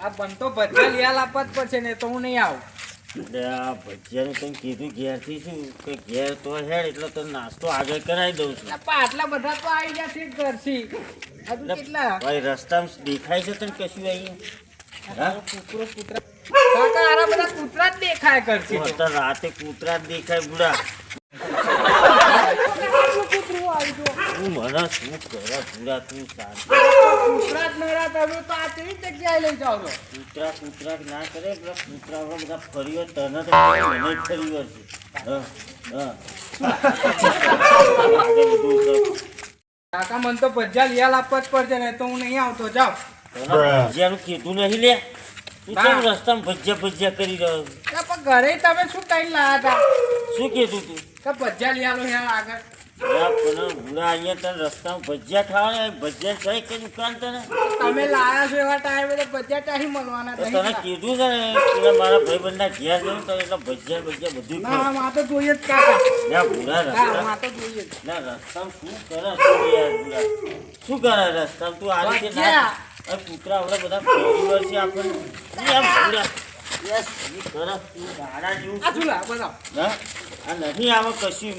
આ બનતો ભજીયા લેવા લાપત પડશે ને તો હું નહીં આવું. આ ભજીયાનું તને કીધું ઘેરથી શું? કે ઘેર તો હેડ એટલે તો નાસ્તો આગળ કરાવી દઉં છું. આટલા બધા તો આવી ગયા છે ઘરથી. કેટલા? ભાઈ રસ્તામાં દેખાય છે તને કશું અહીંયા? હા? કૂતરો કૂતરા. કાકા આરા બધા કૂતરા જ દેખાય કરશે રાતે કૂતરા જ દેખાય બુડા કૂતરું આવી ગયો તું મને શું કરે ભૂરા તું કૂતરા તમે તો આ કેવી જગ્યાએ લઈ જાઓ છો? કૂતરા કૂતરા ના કરે પેલા કૂતરા બધા ફર્યો તને તો મને જ ફર્યો છે. કાકા મને તો ભજીયા લિયા લાવવા જ પડશે ને તો હું નહીં આવતો. જાઓ. ભજીયાનું કીધું નહીં લે. તું. કેમ રસ્તામાં ભજીયા ભજીયા કરી રહ્યો પણ ઘરે તમે શું કઈ લાયા હતા શું કીધું તું? કે ભજીયા લઈ આલો આગળ. તમે લાયા છો એવા ટાઈમે તો ભજીયા ચાહી મળવાના? તો તને કીધું છે ને પેલા મારા ભાઈબંધના ઘેર જવું તો એટલે ભજીયા ભજીયા બધું ના માં તો જોઈએ જ કાકા ના બુડા રસ્તા. માં તો જોઈએ ના રસ્તામાં શું કરે તું યાર શું કરે રસ્તામાં તું આ રીતે ના આ કૂતરા આવડે બધા પરિવાર છે આપણને. તું આમ બુડા યસ ઈ કરે તું ગાડા જેવું આ શું લા આ નહીં આવે કશું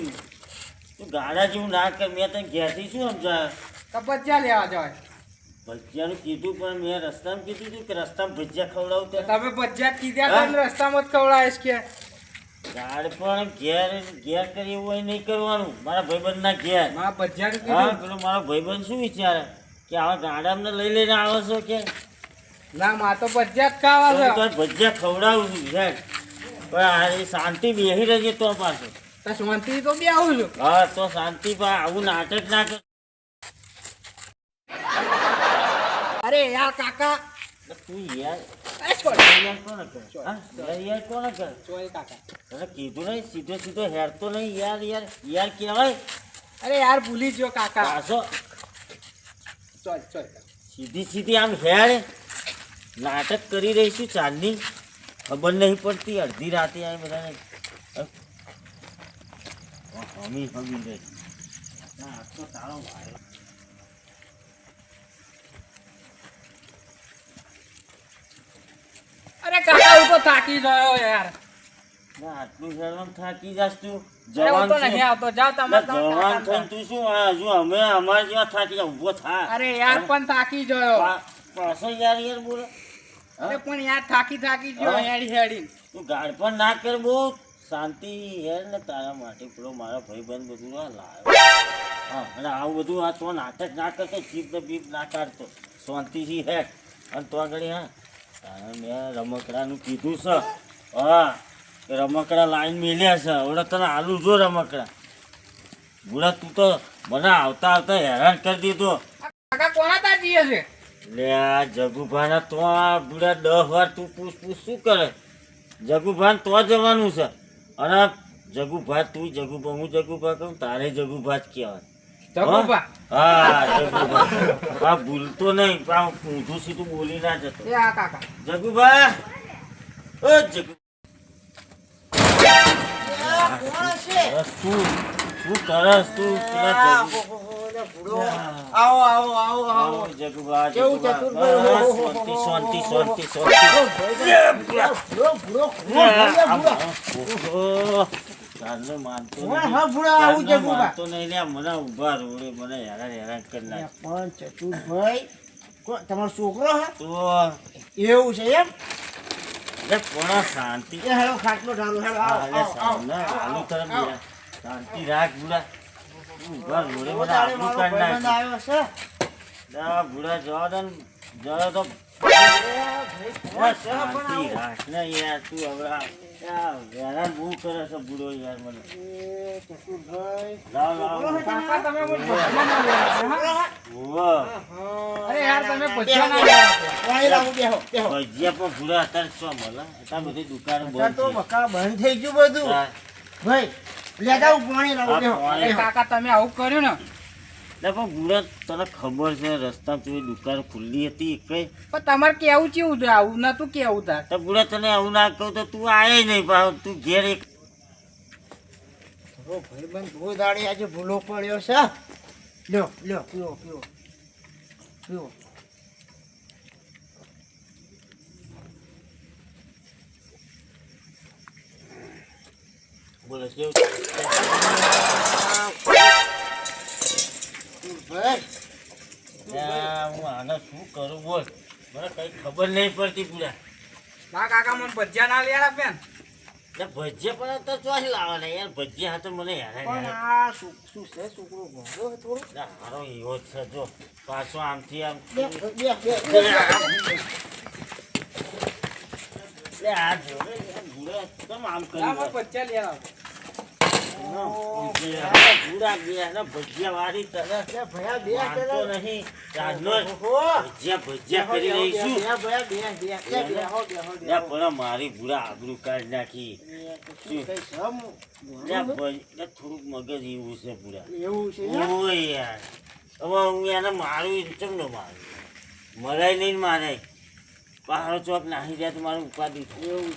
તું ગાડા જેવું ના કર મેં તને ઘેરથી શું સમજાય તો ભજીયા લેવા જવાય. ભજીયાનું કીધું પણ મેં રસ્તામાં કીધું હતું કે રસ્તામાં ભજીયા ખવડાવું તો તો. તમે ભજીયા કીધા હતા રસ્તામાં જ ખવડાવીશ કે? ગાડ પણ ઘેર ઘેર કરી એવું હોય નહીં કરવાનું. મારા ભાઈબંધના ઘેર. મારા ભજીયા હા પેલો મારો ભાઈબંધ શું વિચારે? કે આવા ગાડામને લઈ લઈને આવો છો કે? ના મા તો ભજીયા જ ખાવા તો છે. ભજીયા ખવડાવું છું સાહેબ પણ શાંતિ બેહી રહેજે તો પાછું. તો શાંતિ તો બી આવું છું. હા તો શાંતિ પણ આવું નાટક ના કર. અરે યાર કાકા. તું યાર. કીધું નહીં સીધો સીધો હેરતો નહીં યાર યાર યાર કેવાય અરે યાર ભૂલી ગયો કાકા. સીધી સીધી આમ હેર નાટક કરી રહી છું ચાંદની. ખબર નહીં પડતી અડધી રાતે આ બધાને. તારો અરે કાકા હું તો થાકી ગયો યાર. આટલું હેરાન થાકી જાસ તું. અરે હું જવાન તો નહીં આવતો. જાઓ તમે જવાન થઈને તું શું? આ હજુ અમે અમારા જેવા થાકી જા ઊભો થા. અરે યાર પણ થાકી ગયો. પાછો યાર યાર બોલો. અરે પણ યાર થાકી થાકી ગયો? હેડી હેડી તું ગાડ પણ ના કર બહુ. શાંતિ હેર ને તારા માટે પેલો મારા ભાઈબંધ બધું આ લાવ્યો હા અને આવું બધું આ તો નાટક ના કરતો જીભ ને બીપ ના કાઢતો. શાંતિથી હેર અને તો આગળ હા તારે મેં રમકડાનું કીધું છે. હા રમકડા લાઈન મેલ્યા છે. હવે તને આલુ જો રમકડા. બુડા તું તો મને આવતા આવતા હેરાન કરી દીધો. કોના ત્યાં છે? લે આ જગુભાના તો આ બુડા દસ વાર તું પૂછ પૂછ શું કરે? જગુભાન તો જવાનું છે. અને જગુભા તું જગુભા હું જગુભા કહું તારે જગુભા જ કહેવાય જગુભા? હા? જગુભા. આ ભૂલતો નહીં આ ઊંધું સીધું બોલી ના જતો. એ આ કાકા. જગુભા! ઓ જગુ તું શું કરસ તું પેલા જગુ આવો આવો આવો આવો જગુભા કેવું. ચતુરભાઈ? શાંતિ શાંતિ શાંતિ તારને માનતો હા. આવું માનતો નહીં લે, મને ઊભા રોડે મને હેરાન હેરાન કરી નાખ. પણ ચતુરભાઈ કો- તમારો છોકરો હે તો એવું છે એમ પણ શાંતિ એ હેલો ખાટલો ઢાલો હેલો આવો, આવો, આવો, સામને, આવો, આલુ આવો, તરફ શાંતિ રાખ ભૂલા ઊભા રોડે મને તારે આબરૂ મારો કાઢી ભાઈબંધ નાખી. આવ્યો છે. જા, ભૂલા જવા દે ને. જવા તો કરે દુકાનો બંધ થઈ ગયું બધું. ભાઈ લેતા પાણી લાવો હા, પાણી. અરે બેહો. કાકા તમે આવું કર્યું ને? એટલે પણ ભૂલા તને ખબર છે રસ્તા તું દુકાન ખુલ્લી હતી કઈ? પણ તમારે કેવું ચેવું છે? આવું ના તું કેવું તાર? તો ભૂલા તને આવું ના કહું તો તું આવે નહીં ભાવ તું ઘેર એક ભાઈબંધ બહુ દાડી આજે ભૂલો પડ્યો છે લ્યો લ્યો પીઓ પીઓ પીવો. બોલો કેવું હું આને શું કરું બોલ. મને કઈ ખબર નહીં પડતી પૂરા. ના કાકા મને ભજીયા ના આલા બેન. ભજીયા પણ તો ચોથી લાવવાના યાર. ભજીયા હતા મને હેરાન આ શું શું છે? છોકરો થોડો. લ્યા, એવો છે જો. પાછો આમથી આમ બે બે બે લે આ જો રે, આમ કરી મારી ભૂરા આબરૂ કાઢ નાખી થોડુંક મગજ એવું છે પૂરા એવું યાર? હવે હું એને મારું ચમ ન મારું મરાય નહીં મારે પહાડો ચોક નાહી જાય તો મારું ઉપાધિ એવું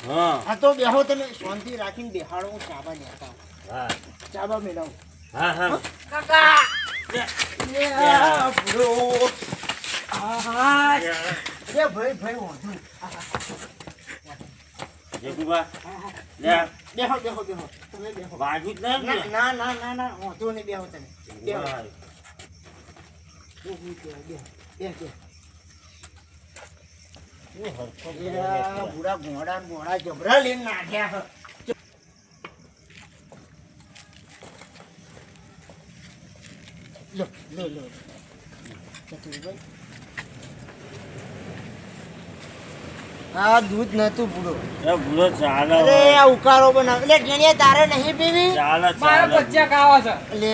હા. તો બેહો તમે શાંતિ રાખીને બેહાડો હું ચાબા લેતા હા. ચાબા મેળવ. હા હા. કાકા! ભાઈ ભાઈ વાંધો. જગુબા લ્યા, બેહો બેહો બેહો. તમે બેહો. વાગ્યું જ ના? ના ના ના ના વાંધો નહીં બેહો તમે. બેહો બેહો, બેહો. બેહ, બેહ. શું હરખો યા, ભૂરા ઘોડા ઘોડા જબરા લઈને નાખ્યા લો લો લો. આ દૂધ નતું પૂરો એ ભૂલો ચાલે અરે આ ઉકાળો બનાવ. એટલે જેને તારે નહીં પીવી? ચાલે મારે ખાવા છે. એટલે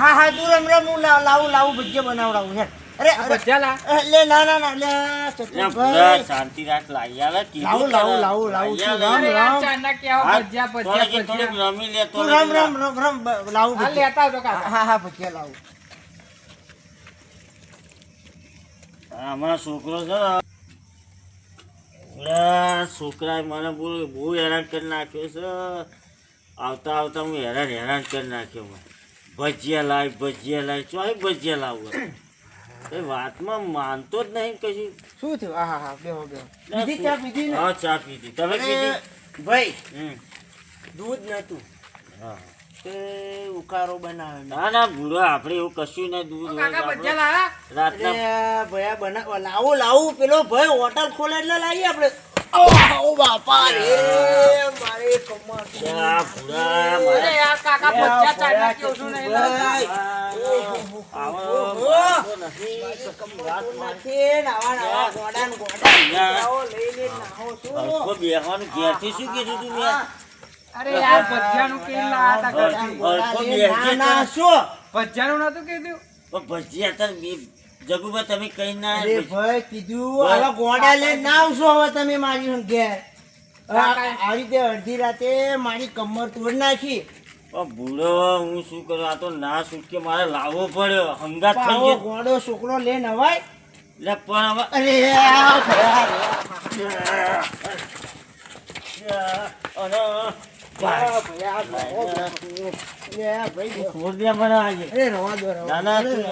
હા હા તું રમ રમ હું લાવ- લાવું લાવું ભજીયા બનાવડાવું હેડ. અરે આ. અરે ભજીયા લા એટલે ના ના ના એટલે ચતુરભાઈ શાંતિ રાત લાવું, લાવું, લાવું, લાવું છું, આલે. રામ. અરે યાર ચારના કેવા હા, થોડીક- ભજીયા થોડીક ભજીયા. રમી લે તો તું રમ રમ રમ રમ લાવું હા લેતા આવજો કાકા. હા હા ભજીયા લાવું. અમારો છોકરો છે છોકરાએ મને બોલ બહુ હેરાન કરી નાખ્યો છે. આવતા આવતા હું હેરાન હેરાન કરી નાખ્યો. ભજીયા લાવી ભજીયા લાવી. ચોય ભજીયા લાવું. એ વાતમાં માનતો જ નહીં કશું. શું થયું? હા હા હા બેહો બેહો. પીધી? ચા પીધી ને? હા ચા પીધી. તમે પીધી? ભાઈ. દૂધ નતું હા. તે ઉકારો બનાવે ના? ના ભૂરો આપણે એવું કશું નહીં દૂધ રાતના ભયા બનાવ લાવું લાવું પેલો ભાઈ હોટલ ખોલે એટલે લાવીએ આપણે. શું કીધું તું મેં? અરે બેહજે તો. ભજીયાનું નતું ભજીયા તાર જગુબા તમે કઈ ના અરે ભાઈ કીધું હવે ગોડા લઈને ના આવશો હવે તમે મારી સંગે આ આ રીતે અડધી રાતે મારી કમર તોડ નાખી પણ ભૂલો હું શું કરું આ તો ના છૂટકે મારે લાવવો પડ્યો હંગાત થઈ ગોડો છોકરો લે નવાય એટલે પણ હવે અરે લાવો ભાઈ. ના, અરે તું-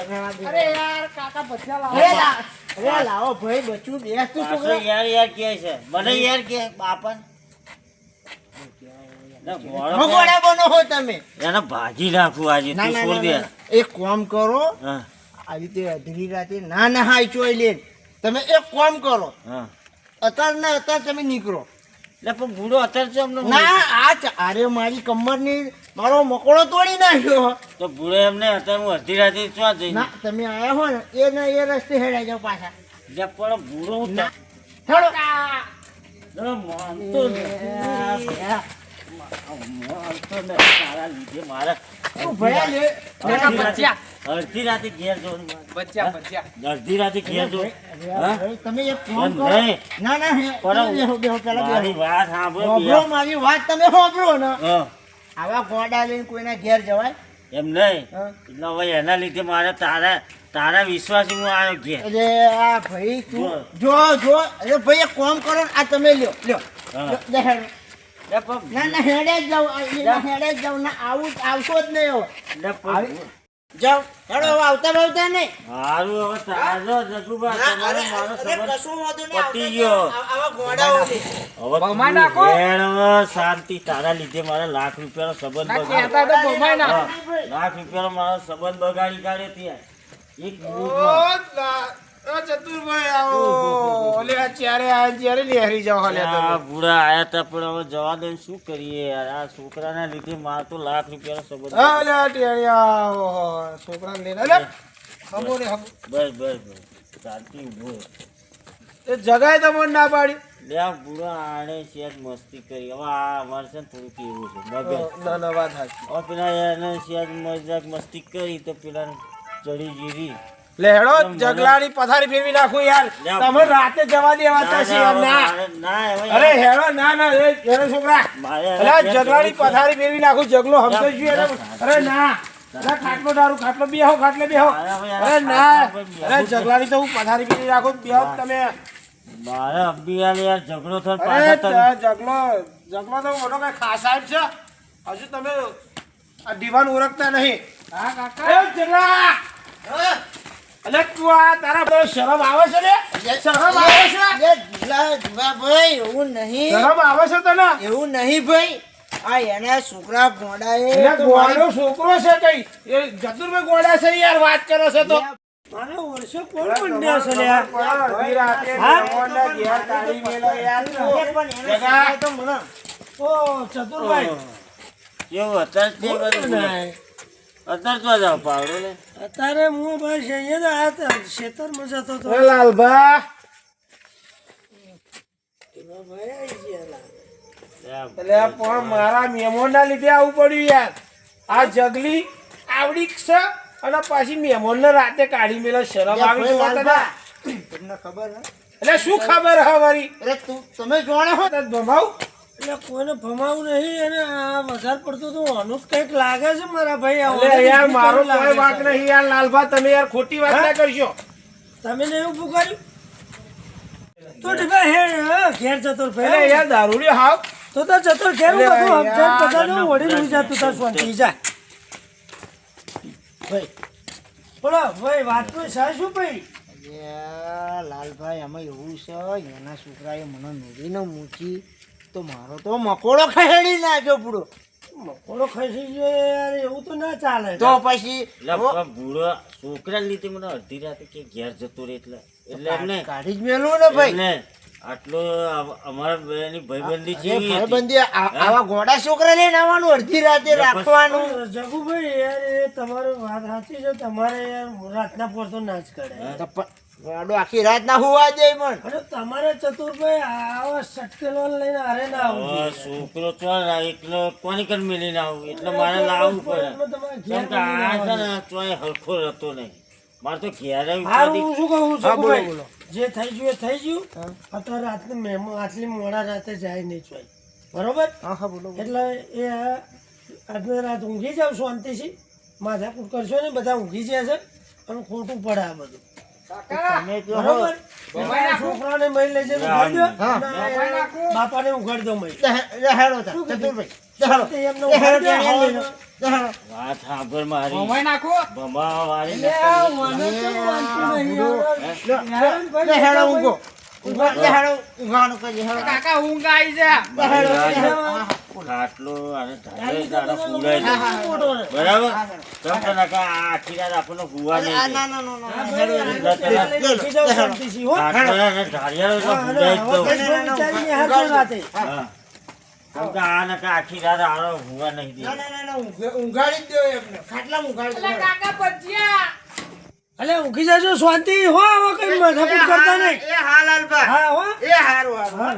યાર યાર કે છે મને યાર કે ભાજી નાખું આજે. એક કોમ કરો હા. આ રીતે અધરી રાતે ના ના હાઈ ચોઈ લે તમે એક કોમ કરો. હા. અત્યારે ને અત્યાર તમે નીકળો. એટલે પણ ભૂડો અત્યારે અમને ના આ અરે મારી કમરની મારો મકોડો તોડી નાખ્યો. તો ભૂડો એમને અત્યારે હું અડધી રાતે ક્યાં જઈ ના તમે આયા હો ને એ ને એ રસ્તે હેડાઈ જાઓ પાછા. જે પણ ભૂડો ના. તા- અડધી રાતે- ઘેર જવાનું મારે. ભજીયા ભજીયા અડધી રાતે ઘેર જવું. તમે એક કામ એમ કરો. ના ના હે પણ બેહો બેહો પેલા મારી વાત સાંભળો મારી વાત તમે હોભળો ને. આવા ગોડા લઈને કોઈના ઘેર જવાય? એમ નહીં? એટલે હવે એના લીધે મારે તારા તારા વિશ્વાસ હું આવ્યો ઘેર. અરે આ ભાઈ તું જો જો. અરે ભાઈ એક કોમ કરો ને આ તમે લ્યો લ્યો. ના ના હેડે જ જાવ આ- હેડે જ જાવ ના આવું આવશો જ નહીં હવે. હેડો આવતા નહીં. હારું હવે તાજો તમારો મારો સંબંધ પતી ગયો. આવા ગોડાઓથી. હવે ભમાઈ નાખો. ઘેર શાંતિ તારા લીધે મારા લાખ રૂપિયાનો સંબંધ હા, લાખ રૂપિયાનો મારો સંબંધ બગાડી કાઢ્યો ત્યાં. એક ચતુરભાઈ આવો. ઓલે આ ચારે આ ચારે લહેરી જાઓ હાલે આ તમે. બુડા આયા તા પણ હવે જવા દે શું કરીએ યાર? આ છોકરાના લીધે માર તો લાખ રૂપિયાનો સંબંધ હા, ઓલે આ ટેણિયા, ઓહો, છોકરાને લઈને અલે, હમો રે, હમો. બસ બસ બસ. શાંતિ ઊભો. એ જગાએ તમને ના પાડી. લે આ બુડા આણે શેર મસ્તી કરી. હવે આ અમારે છે ને થોડુંક એવું છે. મગજ. ના ના વાત સાચી. હવે પેલા એને શેર મજાક મસ્તી કરી તો પેલા ચડી જીરી. લેડો જગલાની પથારી ફેરવી નાખું યાર. તમે રાતે જવા દેવાતા છે ના ના. અરે હેડો ના ના એ હેડો છોકરા. અરે જગલાની પથારી ફેરવી નાખું જગલો હમતો છું અરે ના. ખાટલો દારૂ ખાટલો બેહો ખાટલે બેહો. અરે અરે ના. અરે. જગલાની તો હું પથારી ફેરવી રાખું બેહો તમે. મારે અબિયાલ યાર ઝઘડો થયો જગલો જગલો તો મોટો કઈ ખાસ સાહેબ છે? હજુ તમે આ દીવાન ઓળખતા નહીં. હા કાકા. એ જગલા! હા, અલે તું આ તારા બધો શરમ આવે છે ને શરમ આવે છે? જુલાભાઈ, એવું નહીં. શરમ આવે છે તને? એવું નહીં ભાઈ. આ એના છોકરા ગોડા એ ગોડો છોકરો છે કઈ? એ જતુરભાઈ ગોડા છે યાર વાત કરે છે તો. મારા વર્ષે કોણ મંડ્યા છે લ્યા? અડધી ઘેર કાઢી મેલો યાર તું. જગા. મને ચતુરભાઈ કેવું અત્યારે અત્યારે તો જાવ પાવડો ને અત્યારે હું બસ અહીંયા આ ખેતરમાં જતો હતો. લાલભા. ભાઈ એટલે પણ મારા મહેમાનના લીધે આવું પડ્યું યાર. આ જગલી આવડી છે અને પાછી મહેમાનને રાતે કાઢી મેલો શરમ આવી તમને ખબર એટલે શું ખબર હવારી અરે તું તમે જોણે હો? તને ભમાવું એટલે કોઈને ભમાવું નહીં અને આ વધારે પડતું તો આનું કંઈક લાગે છે મારા ભાઈ યાર મારો કોઈ વાત નહીં યાર લાલભા તમે યાર ખોટી વાત ના કરશો. તમે ને એવું પુકાર્યું તો ટીપા હે ઘેર જતો ભાઈ યાર દારૂડી હાવ. તો તો જતો ઘેર બધું હમજાન બધાને ઓળી લઈ જા તું તાર શાંતિ. જા. ભાઈ બોલો ભાઈ વાત તો છે શું ભાઈ? લાલભાઈ આમાં એવું છે એના છોકરાએ મને નોડીને મૂકી તો મારો તો મકોડો ખેડી નાખ્યો પૂરો. મકોડો ખસી ગયો યાર એવું તો ના ચાલે. તો પછી બુડો છોકરા લીધે મને અડધી રાતે કે ઘેર જતો રે એટલે. એટલે એમને કાઢી જ મેલું ને ભાઈ. આટલો અમારા બેની ભાઈબંધી છે ભાઈબંધી આવા ગોડા છોકરા લઈને આવવાનું અડધી રાતે રાખવાનું. જગુભાઈ યાર એ તમારો વાત સાચી છે. તમારે યાર રાતના પડતો ના જ કરે. આખી રાત ના હોવા જાય પણ અરે તમારે ચતુરભાઈ આવા સટકેલો લઈને આરે ના આવવું છોકરો તો એકલો કોની કર મેલીને આવું? એટલે મારે લાવવું પડે. કેમ કે આ છે ને તોય હરખો રહેતો નહીં. મારે તો ઘેર આવી હું શું કહું છું બોલો. જે થઈ ગયું એ થઈ ગયું. અત્યારે આટલી મહેમાન આટલી મોડા રાતે જાય નહીં જોઈ બરોબર? હા હા બોલો બોલો. એટલે એ આજની રાત ઊંઘી જાવ શાંતિથી. માથાકૂટ કરશો ને બધા ઊંઘી જાય છે. અને ખોટું પડે આ બધું. બરોબર? છોકરાને મહી લઈ. અને બાપાને ઉઘાડી દો મહી હેડો ચતુરભાઈ. તે. વાત સાંભળ મારી. ભમાઈ નાખો. ભમા વાળી તો હેડો. ઊંઘો. ઊંઘવાનું કરજે, કાકા ઊંઘ આવી જા લે હેડો, લે હેડો. ખાટલો અને ધારે તો ફૂલાઈ જાય. મોટો ને. બરાબર? ચમ કે નકા આખી રાત આપણને હુવા નહીં ના, ના, ના, ના. ખાટલો અને ધારિયાળો એટલે હા, જ દઉં. કે આખી રાત આરો હુવા નહીં દે ના, ના, ના, ઊંઘાડી જ દો એમને. ખાટલામાં ઊંઘાડી દો. કાકા ભજીયા અલે ઊંઘી જાજો શાંતિ હો હવે કઈ માથાકૂટ કરતા નહીં એ હાલ લાલભા. હા હો એ હારું, હા.